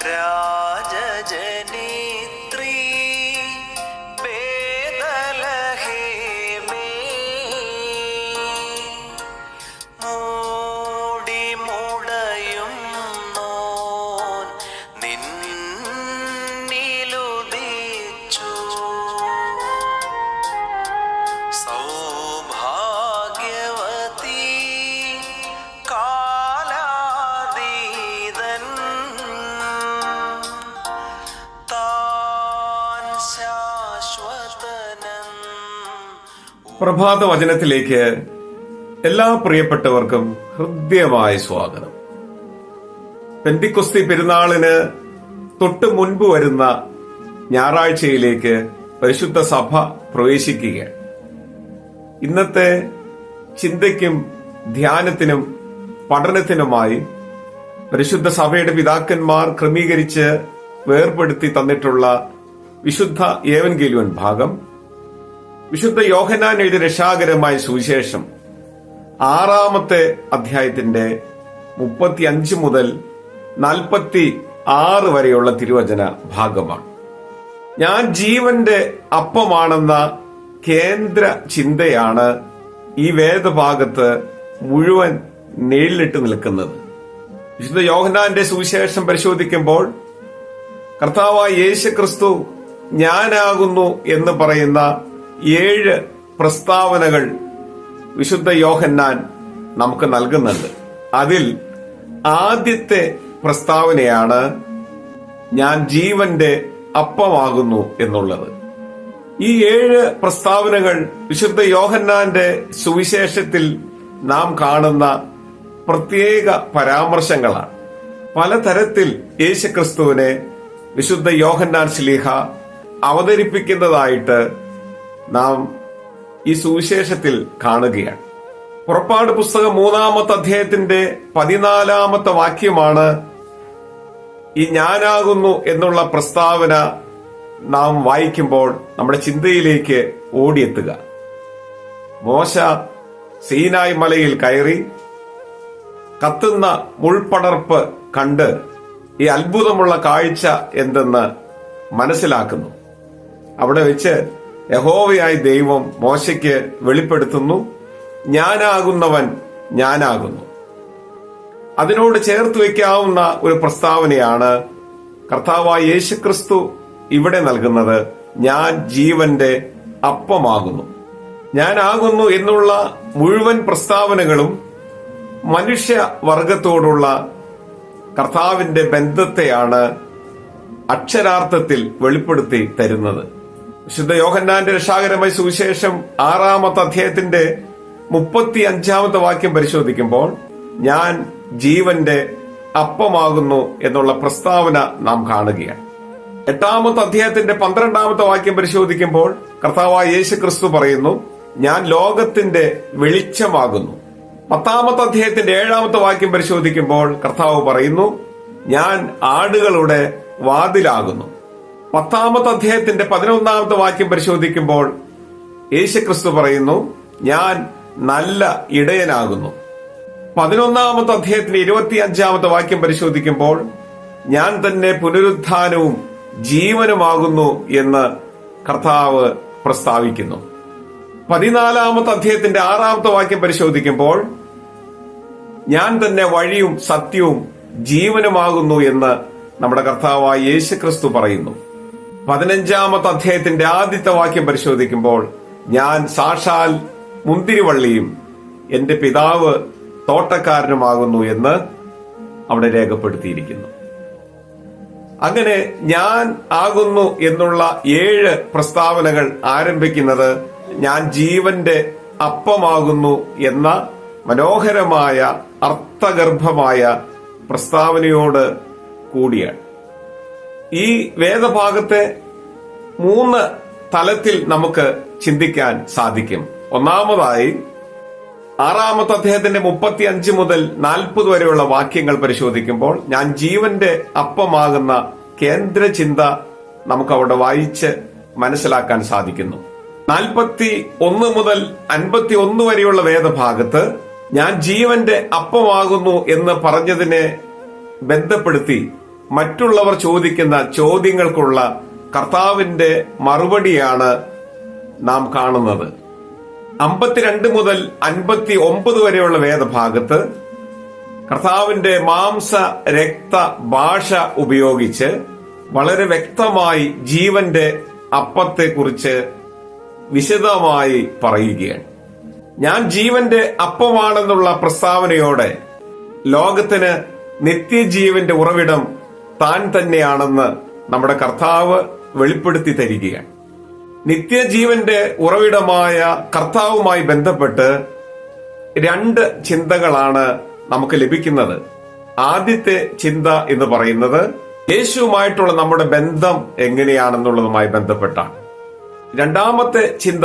രാ പ്രഭാത വചനത്തിലേക്ക് എല്ലാ പ്രിയപ്പെട്ടവർക്കും ഹൃദ്യമായ സ്വാഗതം. പെന്തിക്കുസ്തി പെരുന്നാളിന് തൊട്ട് മുൻപ് വരുന്ന ഞായറാഴ്ചയിലേക്ക് പരിശുദ്ധ സഭ പ്രവേശിക്കുക ഇന്നത്തെ ചിന്തയ്ക്കും ധ്യാനത്തിനും പഠനത്തിനുമായി പരിശുദ്ധ സഭയുടെ പിതാക്കന്മാർ ക്രമീകരിച്ച് വേർപെടുത്തി തന്നിട്ടുള്ള വിശുദ്ധ ഏവൻഗേലുവൻ ഭാഗം വിശുദ്ധ യോഹനാൻ എഴുതിയ രക്ഷാകരമായ സുവിശേഷം. ആറാമത്തെ അധ്യായത്തിന്റെ മുപ്പത്തി അഞ്ച് മുതൽ നാൽപ്പത്തി ആറ് വരെയുള്ള തിരുവചന ഭാഗമാണ്. ഞാൻ ജീവന്റെ അപ്പമാണെന്ന കേന്ദ്ര ചിന്തയാണ് ഈ വേദഭാഗത്ത് മുഴുവൻ നേരിട്ട് നിൽക്കുന്നത്. വിശുദ്ധ യോഹനാന്റെ സുവിശേഷം പരിശോധിക്കുമ്പോൾ കർത്താവായ യേശു ക്രിസ്തു ഞാനാകുന്നു എന്ന് പറയുന്ന ഏഴ് പ്രസ്താവനകൾ വിശുദ്ധ യോഹന്നാൻ നമുക്ക് നൽകുന്നുണ്ട്. അതിൽ ആദ്യത്തെ പ്രസ്താവനയാണ് ഞാൻ ജീവന്റെ അപ്പമാകുന്നു എന്നുള്ളത്. ഈ ഏഴ് പ്രസ്താവനകൾ വിശുദ്ധ യോഹന്നാന്റെ സുവിശേഷത്തിൽ നാം കാണുന്ന പ്രത്യേക പരാമർശങ്ങളാണ്. പലതരത്തിൽ യേശുക്രിസ്തുവിനെ വിശുദ്ധ യോഹന്നാൻ ശ്ലീഹ അവതരിപ്പിക്കുന്നതായിട്ട് നാം ഈ സുവിശേഷത്തിൽ കാണുകയാണ്. പുറപ്പാട് പുസ്തകം മൂന്നാമത്തെ അധ്യായത്തിന്റെ പതിനാലാമത്തെ വാക്യമാണ് ഈ ഞാനാകുന്നു എന്നുള്ള പ്രസ്താവന നാം വായിക്കുമ്പോൾ നമ്മുടെ ചിന്തയിലേക്ക് ഓടിയെത്തുക. മോശ സീനായ് മലയിൽ കയറി കത്തുന്ന മുൾപടർപ്പ് കണ്ട് ഈ അത്ഭുതമുള്ള കാഴ്ച എന്തെന്ന് മനസ്സിലാക്കുന്നു. അവിടെ വെച്ച് യഹോവയായ ദൈവം മോശയ്ക്ക് വെളിപ്പെടുത്തുന്നു. ഞാനാകുന്നവൻ ഞാനാകുന്നു. അതിനോട് ചേർത്ത് വെക്കാവുന്ന ഒരു പ്രസ്താവനയാണ് കർത്താവായ യേശുക്രിസ്തു ഇവിടെ നൽകുന്നത്. ഞാൻ ജീവന്റെ അപ്പമാകുന്നു. ഞാനാകുന്നു എന്നുള്ള മുഴുവൻ പ്രസ്താവനകളും മനുഷ്യ വർഗത്തോടുള്ള കർത്താവിന്റെ ബന്ധത്തെയാണ് അക്ഷരാർത്ഥത്തിൽ വെളിപ്പെടുത്തി തരുന്നത്. വിശുദ്ധ യോഹന്നാന്റെ രക്ഷാകരമായ സുവിശേഷം ആറാമത്തെ അധ്യായത്തിന്റെ മുപ്പത്തി അഞ്ചാമത്തെ വാക്യം പരിശോധിക്കുമ്പോൾ ഞാൻ ജീവന്റെ അപ്പമാകുന്നു എന്നുള്ള പ്രസ്താവന നാം കാണുകയാണ്. എട്ടാമത്തെ അധ്യായത്തിന്റെ പന്ത്രണ്ടാമത്തെ വാക്യം പരിശോധിക്കുമ്പോൾ കർത്താവായ യേശു ക്രിസ്തു പറയുന്നു ഞാൻ ലോകത്തിന്റെ വെളിച്ചമാകുന്നു. പത്താമത്തെ അധ്യായത്തിന്റെ ഏഴാമത്തെ വാക്യം പരിശോധിക്കുമ്പോൾ കർത്താവ് പറയുന്നു ഞാൻ ആടുകളുടെ വാതിലാകുന്നു. പത്താമത്തെ അധ്യായത്തിന്റെ പതിനൊന്നാമത്തെ വാക്യം പരിശോധിക്കുമ്പോൾ യേശുക്രിസ്തു പറയുന്നു ഞാൻ നല്ല ഇടയനാകുന്നു. പതിനൊന്നാമത്തെ അധ്യായത്തിന്റെ ഇരുപത്തിയഞ്ചാമത്തെ വാക്യം പരിശോധിക്കുമ്പോൾ ഞാൻ തന്നെ പുനരുത്ഥാനവും ജീവനുമാകുന്നു എന്ന് കർത്താവ് പ്രസ്താവിക്കുന്നു. പതിനാലാമത്തെ അധ്യായത്തിന്റെ ആറാമത്തെ വാക്യം പരിശോധിക്കുമ്പോൾ ഞാൻ തന്നെ വഴിയും സത്യവും ജീവനുമാകുന്നു എന്ന് നമ്മുടെ കർത്താവായ യേശുക്രിസ്തു പറയുന്നു. പതിനഞ്ചാമത്തെ അധ്യായത്തിന്റെ ആദ്യത്തെ വാക്യം പരിശോധിക്കുമ്പോൾ ഞാൻ സാക്ഷാൽ മുന്തിരിവള്ളിയും എന്റെ പിതാവ് തോട്ടക്കാരനുമാകുന്നു എന്ന് അവിടെ രേഖപ്പെടുത്തിയിരിക്കുന്നു. അങ്ങനെ ഞാൻ ആകുന്നു എന്നുള്ള ഏഴ് പ്രസ്താവനകൾ ആരംഭിക്കുന്നത് ഞാൻ ജീവന്റെ അപ്പമാകുന്നു എന്ന മനോഹരമായ അർത്ഥഗർഭമായ പ്രസ്താവനയോട് കൂടിയാണ്. ഈ വേദഭാഗത്തെ മൂന്ന് തലത്തിൽ നമുക്ക് ചിന്തിക്കാൻ സാധിക്കും. ഒന്നാമതായി ആറാമത്തെ അദ്ദേഹത്തിന്റെ മുപ്പത്തി അഞ്ച് മുതൽ നാൽപ്പത് വരെയുള്ള വാക്യങ്ങൾ പരിശോധിക്കുമ്പോൾ ഞാൻ ജീവന്റെ അപ്പമാകുന്ന കേന്ദ്ര ചിന്ത നമുക്ക് അവിടെ വായിച്ച് മനസ്സിലാക്കാൻ സാധിക്കുന്നു. നാൽപ്പത്തി ഒന്ന് മുതൽ അൻപത്തി ഒന്ന് വരെയുള്ള വേദഭാഗത്ത് ഞാൻ ജീവന്റെ അപ്പമാകുന്നു എന്ന് പറഞ്ഞതിനെ ബന്ധപ്പെടുത്തി മറ്റുള്ളവർ ചോദിക്കുന്ന ചോദ്യങ്ങൾക്കുള്ള കർത്താവിന്റെ മറുപടിയാണ് നാം കാണുന്നത്. അമ്പത്തിരണ്ട് മുതൽ അൻപത്തി ഒമ്പത് വരെയുള്ള വേദഭാഗത്ത് കർത്താവിന്റെ മാംസ രക്ത ഭാഷ ഉപയോഗിച്ച് വളരെ വ്യക്തമായി ജീവന്റെ അപ്പത്തെക്കുറിച്ച് വിശദമായി പറയുകയാണ്. ഞാൻ ജീവന്റെ അപ്പമാണെന്നുള്ള പ്രസ്താവനയോടെ ലോകത്തിന് നിത്യജീവന്റെ ഉറവിടം താൻ തന്നെയാണെന്ന് നമ്മുടെ കർത്താവ് വെളിപ്പെടുത്തി തരികയാണ്. നിത്യജീവന്റെ ഉറവിടമായ കർത്താവുമായി ബന്ധപ്പെട്ട് രണ്ട് ചിന്തകളാണ് നമുക്ക് ലഭിക്കുന്നത്. ആദ്യത്തെ ചിന്ത എന്ന് പറയുന്നത് യേശുവുമായിട്ടുള്ള നമ്മുടെ ബന്ധം എങ്ങനെയാണെന്നുള്ളതുമായി ബന്ധപ്പെട്ടാണ്. രണ്ടാമത്തെ ചിന്ത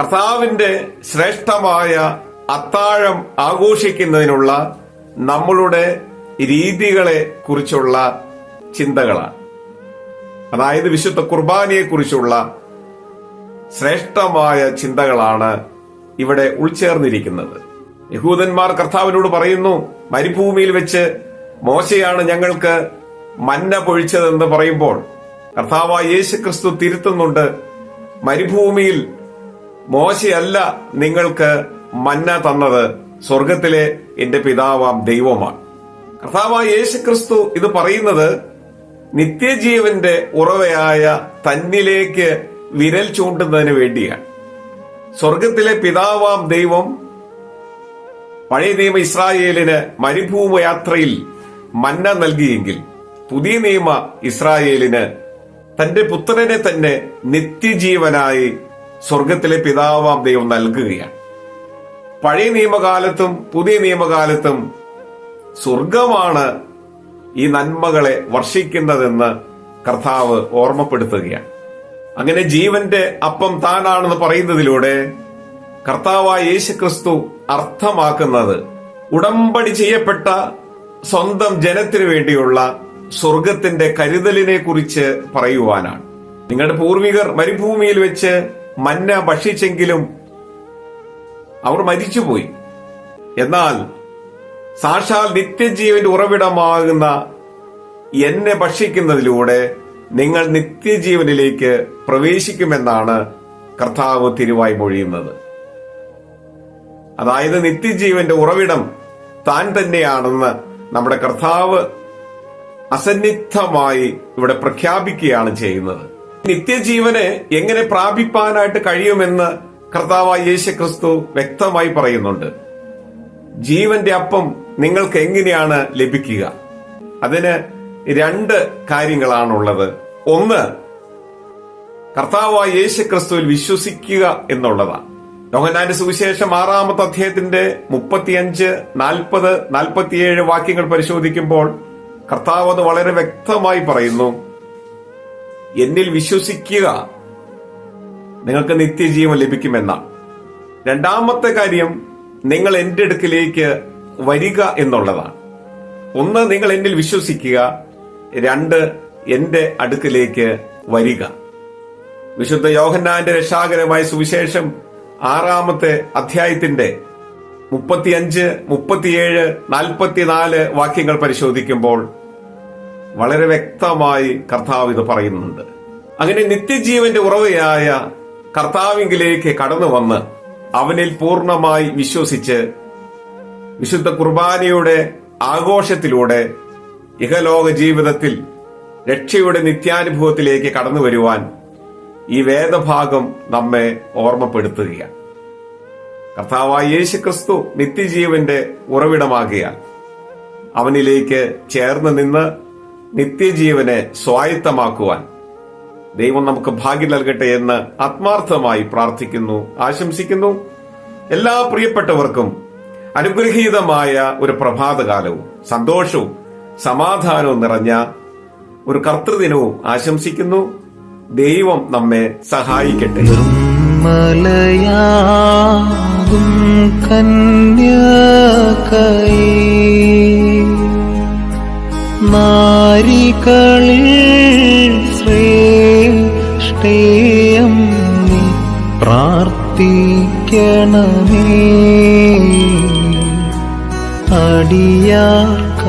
കർത്താവിന്റെ ശ്രേഷ്ഠമായ അത്താഴം ആഘോഷിക്കുന്നതിനുള്ള നമ്മളുടെ രീതികളെ കുറിച്ചുള്ള ചിന്തകളാണ്. അതായത് വിശുദ്ധ കുർബാനയെക്കുറിച്ചുള്ള ശ്രേഷ്ഠമായ ചിന്തകളാണ് ഇവിടെ ഉൾച്ചേർന്നിരിക്കുന്നത്. യഹൂദന്മാർ കർത്താവിനോട് പറയുന്നു മരുഭൂമിയിൽ വെച്ച് മോശയാണ് ഞങ്ങൾക്ക് മന്ന പൊഴിച്ചതെന്ന് പറയുമ്പോൾ കർത്താവായ യേശു ക്രിസ്തു തിരുത്തുന്നുണ്ട് മരുഭൂമിയിൽ മോശയല്ല നിങ്ങൾക്ക് മന്ന തന്നത് സ്വർഗത്തിലെ എന്റെ പിതാവാം ദൈവമാണ്. കർത്താവായ യേശു ക്രിസ്തു ഇത് പറയുന്നത് നിത്യജീവന്റെ ഉറവയായ തന്നിലേക്ക് വിരൽ ചൂണ്ടുന്നതിന് വേണ്ടിയാണ്. സ്വർഗത്തിലെ പിതാവാം ദൈവം പഴയ നിയമ ഇസ്രായേലിന് മരുഭൂമ യാത്രയിൽ മന്ന നൽകിയെങ്കിൽ പുതിയ നിയമ ഇസ്രായേലിന് തന്റെ പുത്രനെ തന്നെ നിത്യജീവനായി സ്വർഗത്തിലെ പിതാവാം ദൈവം നൽകുകയാണ്. പഴയ നിയമകാലത്തും പുതിയ നിയമകാലത്തും സ്വർഗമാണ് ഈ നന്മകളെ വർഷിക്കുന്നതെന്ന് കർത്താവ് ഓർമ്മപ്പെടുത്തുകയാണ്. അങ്ങനെ ജീവന്റെ അപ്പം താനാണെന്ന് പറയുന്നതിലൂടെ കർത്താവായ യേശു ക്രിസ്തു അർത്ഥമാക്കുന്നത് ഉടമ്പടി ചെയ്യപ്പെട്ട സ്വന്തം ജനത്തിനു വേണ്ടിയുള്ള സ്വർഗത്തിന്റെ കരുതലിനെ കുറിച്ച് പറയുവാനാണ്. നിങ്ങളുടെ പൂർവികർ മരുഭൂമിയിൽ വെച്ച് മന്ന ഭക്ഷിച്ചെങ്കിലും അവർ മരിച്ചുപോയി. എന്നാൽ സാക്ഷാൽ നിത്യജീവന്റെ ഉറവിടമാകുന്ന എന്നെ ഭക്ഷിക്കുന്നതിലൂടെ നിങ്ങൾ നിത്യജീവനിലേക്ക് പ്രവേശിക്കുമെന്നാണ് കർത്താവ് തിരുവായി മൊഴിയുന്നത്. അതായത് നിത്യജീവന്റെ ഉറവിടം താൻ തന്നെയാണെന്ന് നമ്മുടെ കർത്താവ് അസന്നിഗ്ധമായി ഇവിടെ പ്രഖ്യാപിക്കുകയാണ് ചെയ്യുന്നത്. നിത്യജീവനെ എങ്ങനെ പ്രാപിപ്പാനായിട്ട് കഴിയുമെന്ന് കർത്താവായ യേശു ക്രിസ്തു വ്യക്തമായി പറയുന്നുണ്ട്. ജീവന്റെ അപ്പം നിങ്ങൾക്ക് എങ്ങനെയാണ് ലഭിക്കുക? അതിന് രണ്ട് കാര്യങ്ങളാണുള്ളത്. ഒന്ന് കർത്താവായ യേശു ക്രിസ്തുവിൽ വിശ്വസിക്കുക എന്നുള്ളതാണ്. യോഹനാന്റെ സുവിശേഷം ആറാമത്തെ അധ്യായത്തിന്റെ മുപ്പത്തിയഞ്ച് നാൽപ്പത് നാൽപ്പത്തിയേഴ് വാക്യങ്ങൾ പരിശോധിക്കുമ്പോൾ കർത്താവ് അത് വളരെ വ്യക്തമായി പറയുന്നു. എന്നിൽ വിശ്വസിക്കുക നിങ്ങൾക്ക് നിത്യജീവൻ ലഭിക്കുമെന്നാണ്. രണ്ടാമത്തെ കാര്യം നിങ്ങൾ എന്റെ അടുക്കിലേക്ക് വരിക എന്നുള്ളതാണ്. ഒന്ന് നിങ്ങൾ എന്നിൽ വിശ്വസിക്കുക. രണ്ട് എന്റെ അടുക്കിലേക്ക് വരിക. വിശുദ്ധ യോഹന്നാന്റെ രക്ഷാകരമായ സുവിശേഷം ആറാമത്തെ അധ്യായത്തിന്റെ മുപ്പത്തിയഞ്ച് മുപ്പത്തിയേഴ് നാൽപ്പത്തിനാല് വാക്യങ്ങൾ പരിശോധിക്കുമ്പോൾ വളരെ വ്യക്തമായി കർത്താവ് ഇത് പറയുന്നുണ്ട്. അങ്ങനെ നിത്യജീവന്റെ ഉറവയായ കർത്താവിങ്കിലേക്ക് കടന്നു വന്ന് അവനിൽ പൂർണമായി വിശ്വസിച്ച് വിശുദ്ധ കുർബാനയുടെ ആഘോഷത്തിലൂടെ ഇഹലോക ജീവിതത്തിൽ രക്ഷയുടെ നിത്യാനുഭവത്തിലേക്ക് കടന്നു വരുവാൻ ഈ വേദഭാഗം നമ്മെ ഓർമ്മപ്പെടുത്തുകയാണ്. കർത്താവായ യേശു ക്രിസ്തു നിത്യജീവന്റെ ഉറവിടമാകിയാൽ അവനിലേക്ക് ചേർന്ന് നിന്ന് നിത്യജീവനെ സ്വായത്തമാക്കുവാൻ ദൈവം നമുക്ക് ഭാഗ്യം നൽകട്ടെ എന്ന് ആത്മാർത്ഥമായി പ്രാർത്ഥിക്കുന്നു ആശംസിക്കുന്നു. എല്ലാ പ്രിയപ്പെട്ടവർക്കും അനുഗ്രഹീതമായ ഒരു പ്രഭാതകാലവും സന്തോഷവും സമാധാനവും നിറഞ്ഞ ഒരു കർത്തൃദിനവും ആശംസിക്കുന്നു. ദൈവം നമ്മെ സഹായിക്കട്ടെ. മലയാകും കന്യകൈ. ശ്രേഷ്ഠേയം നീ പ്രാർത്ഥിക്കണമേ. അടിയാർക്കായി